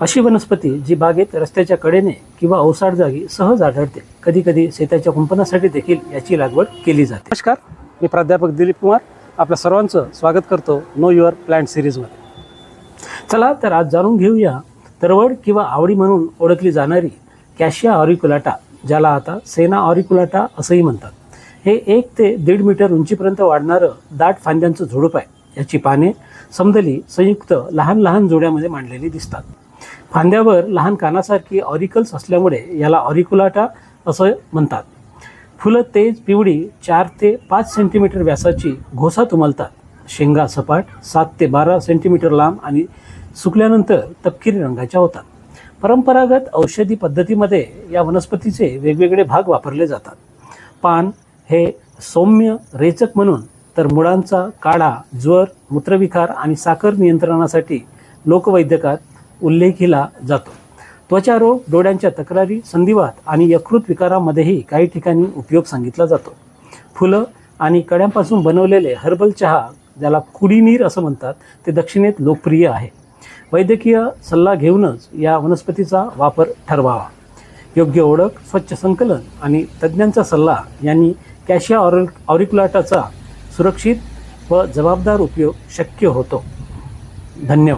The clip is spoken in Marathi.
अशी वनस्पती जी बागेत रस्त्याच्या कडेने किंवा ओसाड जागी सहज आढळते. कधीकधी शेताच्या कुंपणासाठी देखील याची लागवड केली जाते. नमस्कार मी प्राध्यापक दिलीप कुमार. आपल्या सर्वांचं स्वागत करतो नो युअर प्लॅन्ट सिरीजमध्ये. चला तर आज जाणून घेऊया तरवड किंवा आवडी म्हणून ओळखली जाणारी कॅशिया ऑरिक्युलाटा ज्याला आता सेना ऑरिक्युलाटा असंही म्हणतात. हे एक ते दीड मीटर उंचीपर्यंत वाढणारं दाट फांद्यांचं झुडूप आहे. याची पाने समदली संयुक्त लहान लहान जोड्यामध्ये मांडलेली दिसतात. फांद्यावर लहान कानासारखी ऑरिकल्स असल्यामुळे याला ऑरिकुलाटा असं म्हणतात. फुलं तेज पिवळी चार ते पाच सेंटीमीटर व्यासाची घोसात उमलतात शेंगा सपाट सात ते बारा सेंटीमीटर लांब आणि सुकल्यानंतर तपकिरी रंगाच्या होतात. परंपरागत औषधी पद्धतीमध्ये या वनस्पतीचे वेगवेगळे भाग वापरले जातात. पान हे सौम्य रेचक म्हणून तर मुळांचा काढा ज्वर मूत्रविकार आणि साखर नियंत्रणासाठी लोकवैद्यकात उल्लेखिला जातो. त्वचारोग डोळ्यांच्या तक्रारी संधिवात आणि यकृत विकारामध्येही काही ठिकाणी उपयोग सांगितला जातो. फुलं आणि कड्यांपासून बनवलेले हर्बल चहा ज्याला कुडीनीर असं म्हणतात ते दक्षिणेत लोकप्रिय आहे. वैद्यकीय सल्ला घेऊनच या वनस्पतीचा वापर ठरवावा. योग्य ओळख स्वच्छ संकलन आणि तज्ज्ञांचा सल्ला यांनी कॅशिया ऑर ऑरिक्युलाटाचा सुरक्षित व जबाबदार उपयोग शक्य होतो. धन्यवाद.